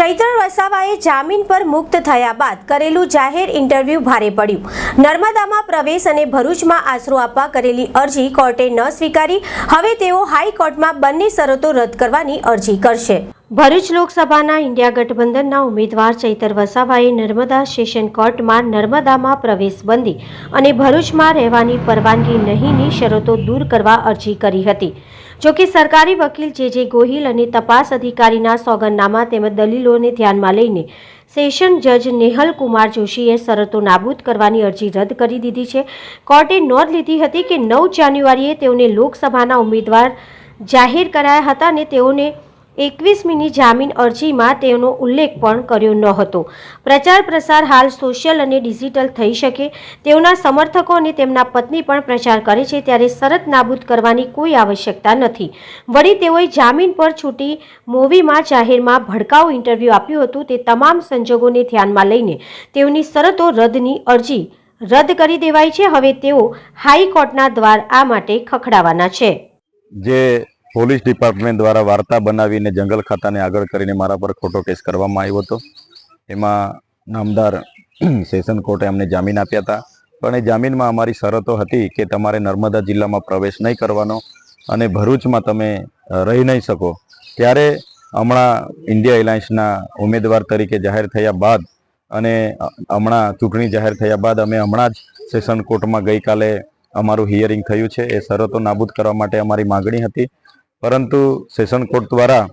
ચૈત્ર વસાવાએ જામીન પર મુક્ત થયા બાદ કરેલું જાહેર ઇન્ટરવ્યૂ ભારે પડ્યું. નર્મદામાં પ્રવેશ અને ભરૂચમાં આશરો આપવા કરેલી અરજી કોર્ટે ન સ્વીકારી. હવે તેઓ હાઈકોર્ટમાં બંને શરતો રદ કરવાની અરજી કરશે. ભરૂચ લોકસભાના ઇન્ડિયા ગઠબંધનના ઉમેદવાર ચૈતર વસાવાએ નર્મદા સેશન કોર્ટમાં નર્મદામાં પ્રવેશ બંધી અને ભરૂચમાં રહેવાની પરવાનગી નહીંની શરતો દૂર કરવા અરજી કરી હતી. જોકે સરકારી વકીલ જે જે ગોહિલ અને તપાસ અધિકારીના સોગંદનામા તેમજ દલીલોને ધ્યાનમાં લઈને સેશન જજ નેહલ કુમાર જોશીએ શરતો નાબૂદ કરવાની અરજી રદ કરી દીધી છે. કોર્ટે નોંધ લીધી હતી કે નવ જાન્યુઆરીએ તેઓને લોકસભાના ઉમેદવાર જાહેર કરાયા હતા અને તેઓને એકવીસમીની જામીન અરજીમાં તેનો ઉલ્લેખ પણ કર્યો ન હતો. પ્રચાર પ્રસાર હાલ સોશિયલ અને ડિજિટલ થઈ શકે. તેઓના સમર્થકો અને તેમના પત્ની પણ પ્રચાર કરે છે ત્યારે શરત નાબૂદ કરવાની કોઈ આવશ્યકતા નથી. વળી તેઓએ જામીન પર છૂટી મૂવીમાં જાહેરમાં ભડકાઉ ઇન્ટરવ્યૂ આપ્યું હતું. તે તમામ સંજોગોને ધ્યાનમાં લઈને તેઓની શરતો રદની અરજી રદ કરી દેવાઈ છે. હવે તેઓ હાઈકોર્ટના દ્વાર આ માટે ખખડાવાના છે. જે પોલીસ ડિપાર્ટમેન્ટ દ્વારા વાર્તા બનાવીને જંગલ ખાતાને આગળ કરીને મારા પર ખોટો કેસ કરવામાં આવ્યો હતો. એમાં નામદાર સેશન કોર્ટે અમને જામીન આપ્યા હતા. પણ એ જામીનમાં અમારી શરતો હતી કે તમારે નર્મદા જિલ્લામાં પ્રવેશ નહીં કરવાનો અને ભરૂચમાં તમે રહી નહીં શકો. ત્યારે હમણાં ઇન્ડિયા એલાયન્સના ઉમેદવાર તરીકે જાહેર થયા બાદ અને હમણાં ચૂંટણી જાહેર થયા બાદ અમે હમણાં જ સેશન કોર્ટમાં ગઈકાલે અમારું હિયરિંગ થયું છે. એ શરતો નાબૂદ કરવા માટે અમારી માગણી હતી. પરંતુ સેશન કોર્ટ દ્વારા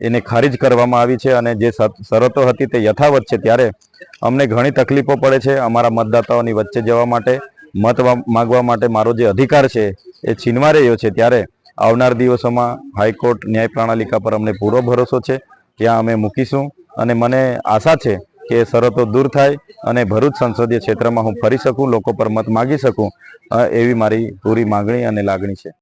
એને ખારીજ કરવામાં આવી છે અને જે શરતો હતી તે યથાવત છે. ત્યારે અમને ઘણી તકલીફો પડે છે અમારા મતદાતાઓની વચ્ચે જવા માટે, મત માગવા માટે મારો જે અધિકાર છે એ છીનવા રહ્યો છે. ત્યારે આવનાર દિવસોમાં હાઈકોર્ટ ન્યાય પ્રણાલિકા પર અમને પૂરો ભરોસો છે ત્યાં અમે મૂકીશું અને મને આશા છે કે શરતો દૂર થાય અને ભરૂચ સંસદીય ક્ષેત્રમાં હું ફરી શકું, લોકો પર મત માગી શકું એવી મારી પૂરી માગણી અને લાગણી છે.